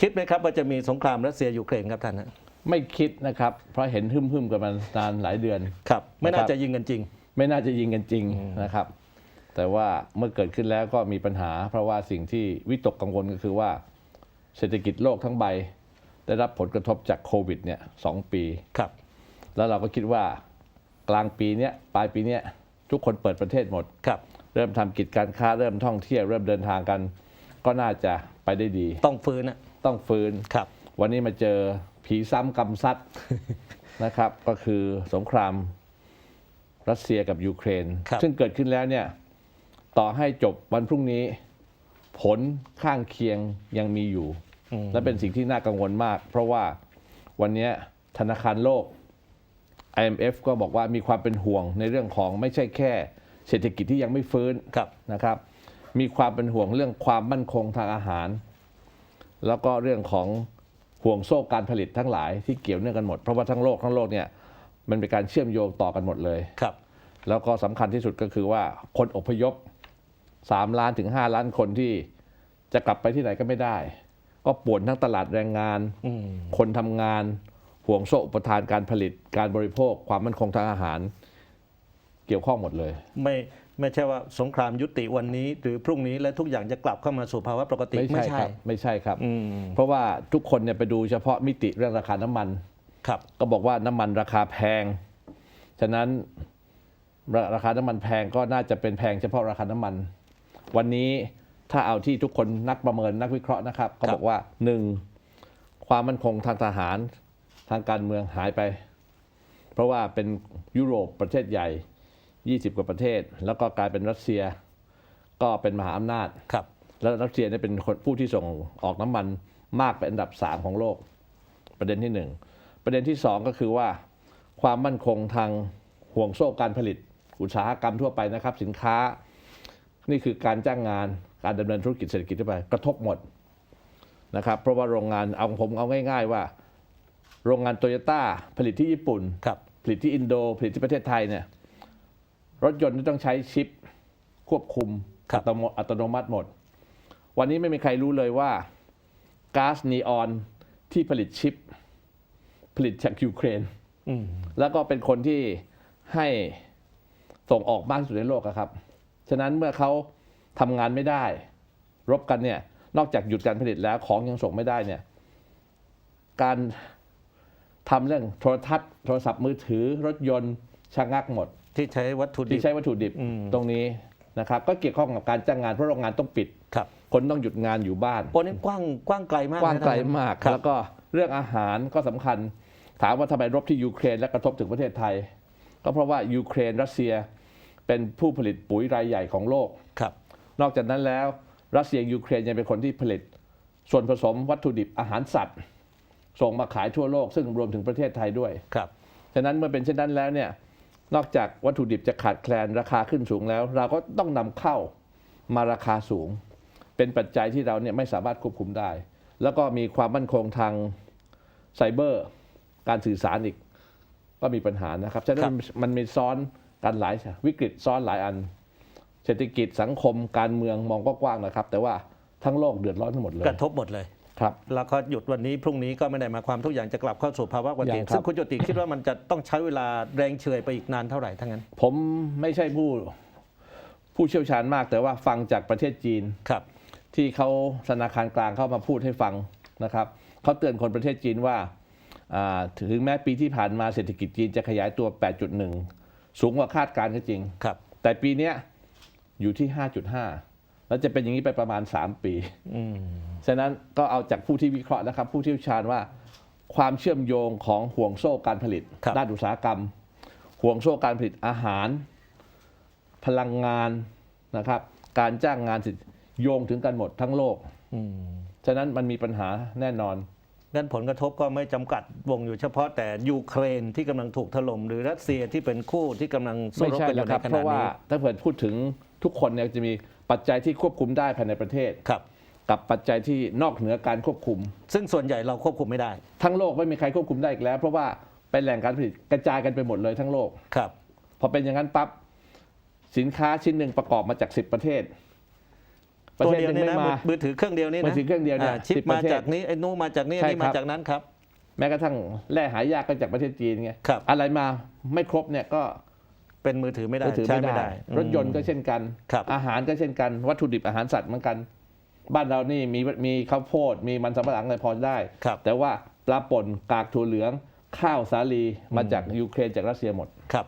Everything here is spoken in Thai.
คิดไหมครับว่าจะมีสงครามรัสเซียยูเครนครับท่านฮะไม่คิดนะครับ เพราะเห็นหึ่มๆกันมานานหลายเดือนครับ ไม่น่านะครับจะยิงกันจริง ไม่น่าจะยิงกันจริงนะครับ แต่ว่าเมื่อเกิดขึ้นแล้วก็มีปัญหา เพราะว่าสิ่งที่วิตกกังวลก็คือว่า เศรษฐกิจโลกทั้งใบ ได้รับผลกระทบจากโควิดเนี่ยสองปีครับ แล้วเราก็คิดว่ากลางปีเนี้ยปลายปีเนี้ยทุกคนเปิดประเทศหมดครับ เริ่มทำกิจการค้าเริ่มท่องเที่ยวเริ่มเดินทางกัน ก็น่าจะไปได้ดี ต้องฟื้นนะ ต้องฟื้นครับ วันนี้มาเจอผีซ้ำกำซัดนะครับ ก็คือสงครามรัสเซียกับยูเครนครับซึ่งเกิดขึ้นแล้วเนี่ยต่อให้จบวันพรุ่งนี้ ผลข้างเคียงยังมีอยู่อืมและเป็นสิ่งที่น่ากังวลมาก เพราะว่าวันนี้ธนาคารโลก IMF ก็บอกว่ามีความเป็นห่วงในเรื่องของไม่ใช่แค่ เศรษฐกิจที่ยังไม่ฟื้นครับนะครับ มีความเป็นห่วงเรื่องความมั่นคงทางอาหาร แล้วก็เรื่องของห่วงโซ่การผลิตทั้งหลายที่เกี่ยวเนื่องกันหมด เพราะว่าทั้งโลกทั้งโลกเนี่ยมันเป็นการเชื่อมโยงต่อกันหมดเลยครับ แล้วก็สำคัญที่สุดก็คือว่าคนอพยพ 3 ล้านถึง 5 ล้านคนที่จะกลับไปที่ไหนก็ไม่ได้ ก็ป่วนทั้งตลาดแรงงานอืมคนทำงานห่วงโซ่อุปทานการผลิตการบริโภค ความมั่นคงทางอาหาร เกี่ยวข้องหมดเลย ไม่ ไม่ใช่ว่าสงครามยุติวันนี้ หรือพรุ่งนี้และทุกอย่างจะกลับเข้ามาสู่ภาวะปกติไม่ใช่ครับไม่ใช่ครับ อืมเพราะว่าทุกคนเนี่ยไปดูเฉพาะมิติเรื่องราคาน้ำมัน ครับก็บอกว่าน้ำมันราคาแพง ฉะนั้นราราคาน้ำมันแพงก็น่าจะเป็นแพงเฉพาะราคาน้ำมัน วันนี้ถ้าเอาที่ทุกคนนักประเมินนักวิเคราะห์นะครับเขาบอกว่าหนึ่งความมั่นคงทางทหารทางการเมืองหายไป เพราะว่าเป็นยุโรปประเทศใหญ่ 20 กว่าประเทศ แล้วก็กลายเป็นรัสเซียก็เป็นมหาอำนาจครับ และรัสเซียเนี่ยเป็นคนผู้ที่ส่งออกน้ำมันมากเป็นอันดับสามของโลก ประเด็นที่หนึ่งประเด็นที่สองก็คือว่าความมั่นคงทางห่วงโซ่การผลิต อุตสาหกรรมทั่วไปนะครับ สินค้า นี่คือการจ้างงานการดำเนินธุรกิจเศรษฐกิจทั่วไปกระทบหมดนะครับเพราะว่าโรงงานเอาผมเอาง่าย ๆ ว่า โรงงานโตโยต้าผลิตที่ญี่ปุ่นครับผลิตที่อินโด ผลิตที่ประเทศไทยเนี่ย รถยนต์ที่ต้องใช้ชิปควบคุมครับอัตโนอัตโนมัติหมด วันนี้ไม่มีใครรู้เลยว่าก๊าซนีออนที่ผลิตชิป ผลิตจากยูเครนอืมแล้วก็เป็นคนที่ให้ส่งออกมากที่สุดในโลกอะครับ ฉะนั้นเมื่อเขาทำงานไม่ได้ รบกันเนี่ย นอกจากหยุดการผลิตแล้วของยังส่งไม่ได้เนี่ย การทำเรื่องโทรทัศน์ โทรศัพท์มือถือรถยนต์ ชะงักหมด ที่ใช้วัตถุดิที่บใช้วัตถุดิบอืม ตรงนี้นะครับก็เกี่ยวข้องกับการจ้างงานเพราะโรงงานต้องปิด ครับคนต้องหยุดงานอยู่บ้าน โอ้นี่กว้างกว้างไกลมากกว้างนะไกลท่น มาก ครับ แล้วก็เรื่องอาหารก็สำคัญ ถามว่าทำไมรบที่ยูเครนและกระทบถึงประเทศไทย ก็เพราะว่ายูเครนรัสเซียเป็นผู้ผลิตปุ๋ยรายใหญ่ของโลก ครับ นอกจากนั้นแล้วรัสเซียยูเครนยังเป็นคนที่ผลิต ส่วนผสมวัตถุดิบอาหารสัตว์ ส่งมาขายทั่วโลก ซึ่งรวมถึงประเทศไทยด้วย ครับ ฉะนั้นเมื่อเป็นเช่นนั้นแล้วเนี่ย นอกจากวัตถุดิบจะขาดแคลนราคาขึ้นสูงแล้ว เราก็ต้องนำเข้ามาราคาสูง เป็นปัจจัยที่เราเนี่ยไม่สามารถควบคุมได้ แล้วก็มีความมั่นคงทางไซเบอร์ การสื่อสารอีกก็มีปัญหานะครับฉะนั้นมันมีซ้อนกันหลายวิกฤตซ้อนหลายอัน เศรษฐกิจสังคมการเมืองมองก็กว้างนะครับ แต่ว่าทั้งโลกเดือดร้อนทั้งหมดเลย กระทบหมดเลย ครับแล้วก็หยุดวันนี้พรุ่งนี้ก็ไม่ได้หมายความทุกอย่างจะกลับเข้าสู่ภาวะปกติยังครับ ซึ่งคุณโจติคิดว่ามันจะต้องใช้เวลาแรงเฉอยไปอีกนานเท่าไหร่ทั้งนั้นผมไม่ใช่ผู้ผู้เชี่ยวชาญมาก แต่ว่าฟังจากประเทศจีน ครับ ที่เขาธนาคารกลางเข้ามาพูดให้ฟังนะครับเขาเตือนคนประเทศจีนว่าอ่าถึงแม้ปีที่ผ่านมาเศรษฐกิจจีนจะขยายตัว 8.1 สูงกว่าคาดการณ์ก็จริง ครับ แต่ปีเนี้ยอยู่ที่ 5.5 แล้วจะเป็นอย่างนี้ไปประมาณ 3 ปีอืมฉะนั้นก็เอาจากผู้ที่วิเคราะห์นะครับ ผู้เชี่ยวชาญว่า ความเชื่อมโยงของห่วงโซ่การผลิตครับด้านอุตสาหกรรม ห่วงโซ่การผลิตอาหาร พลังงานนะครับ การจ้างงานสิโยงถึงกันหมดทั้งโลกอืมฉะนั้นมันมีปัญหาแน่นอนงั้นผลกระทบก็ไม่จำกัดวงอยู่เฉพาะแต่ยูเครนที่กำลังถูกถล่มหรือรัสเซียที่เป็นคู่ที่กำลังสู้ไม่รบใช่กันอแล้วยู่คในรับขเพณะราะว่านี้ถ้าเกิดพูดถึงทุกคนเนี่ยจะมี ปัจจัยที่ควบคุมได้ภายในประเทศ ครับ กับปัจจัยที่นอกเหนือการควบคุม ซึ่งส่วนใหญ่เราควบคุมไม่ได้ ทั้งโลกไม่มีใครควบคุมได้อีกแล้ว เพราะว่าเป็นแหล่งการผลิตกระจายกันไปหมดเลยทั้งโลก ครับ พอเป็นอย่างนั้นปั๊บสินค้าชิ้นหนึ่งประกอบมาจาก10ประเทศ ประตัวเทศเดีหยวนึ่งนี่ไม่นะมามือถือเครื่องเดียวนี่มือนะถือเครื่องเดียวเนี่ยอ่าชิป10มาประเทศจากนี้ไอ้นู้นมาจากนี้ใช่นี่มาครับจากนั้นครับ แม้กระทั่งแร่หายากก็จากประเทศจีนไงครับ อะไรมาไม่ครบเนี่ยก็ เป็นมือถือไม่ได้มือถือใช้ไม่ไม่ได้ได้ รถยนต์ก็เช่นกันครับอาหารก็เช่นกัน วัตถุดิบอาหารสัตว์เหมือนกัน บ้านเรานี่มีมีข้าวโพดมีมันสำปะหลังอะไรพอได้ครับแต่ว่าปลาป่นกากถั่วเหลืองข้าวสาลีมาจากยูเครนจากรัสเซียหมดครับ